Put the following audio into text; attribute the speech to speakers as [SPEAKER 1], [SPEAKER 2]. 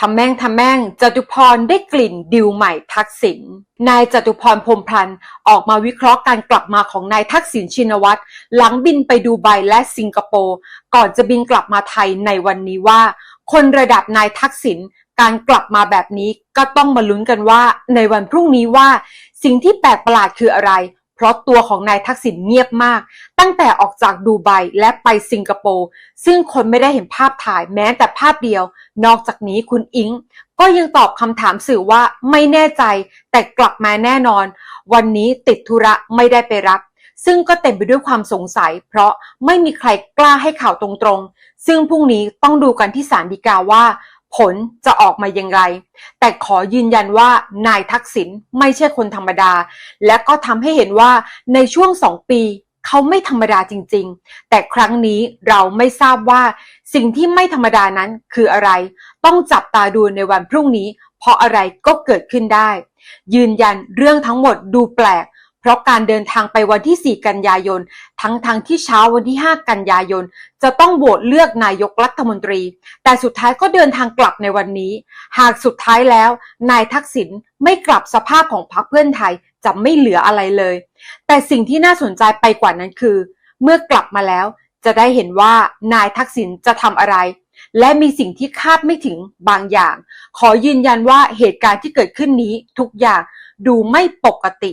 [SPEAKER 1] ทำแม่งทำแม่งจตุพรได้กลิ่นดิวใหม่ทักษิณนายจตุพรพรมพันธ์ออกมาวิเคราะห์การกลับมาของนายทักษิณชินวัตรหลังบินไปดูไบและสิงคโปร์ก่อนจะบินกลับมาไทยในวันนี้ว่า คนระดับนายทักษิณการกลับมาแบบนี้ก็ต้องมาลุ้นกันว่า ในวันพรุ่งนี้ว่า สิ่งที่แปลกประหลาดคืออะไร เพราะตัวของนายทักษิณเงียบมาก ตั้งแต่ออกจากดูไบและไปสิงคโปร์ซึ่งคนไม่ได้เห็นภาพถ่ายแม้แต่ภาพเดียว นอกจากนี้คุณอิง ก็ยังตอบคำถามสื่อว่าไม่แน่ใจ แต่กลับมาแน่นอน วันนี้ติดธุระไม่ได้ไปรับ ซึ่งก็เต็มไปด้วยความสงสัย เพราะไม่มีใครกล้าให้ข่าวตรงๆ ซึ่งพรุ่งนี้ต้องดูกันที่ศาลฎีกาว่า ผลจะออกมาอย่างไร แต่ขอยืนยันว่านายทักษิณไม่ใช่คนธรรมดา และก็ทำให้เห็นว่าในช่วงสองปีเขาไม่ธรรมดาจริง ๆ แต่ครั้งนี้เราไม่ทราบว่า สิ่งที่ไม่ธรรมดานั้นคืออะไร ต้องจับตาดูในวันพรุ่งนี้ เพราะอะไรก็เกิดขึ้นได้ ยืนยันเรื่องทั้งหมดดูแปลก เพราะการเดินทางไปวันที่ 4 กันยายน ทั้งทางที่เช้าวันที่ 5 กันยายน จะต้องโหวตเลือกนายกรัฐมนตรี แต่สุดท้ายก็เดินทางกลับในวันนี้ หากสุดท้ายแล้ว นายทักษิณไม่กลับสภาพของพรรคเพื่อนไทยจะไม่เหลืออะไรเลย แต่สิ่งที่น่าสนใจไปกว่านั้นคือ เมื่อกลับมาแล้วจะได้เห็นว่านายทักษิณจะทำอะไร และมีสิ่งที่คาดไม่ถึงบางอย่าง ขอยืนยันว่าเหตุการณ์ที่เกิดขึ้นนี้ทุกอย่างดูไม่ปกติ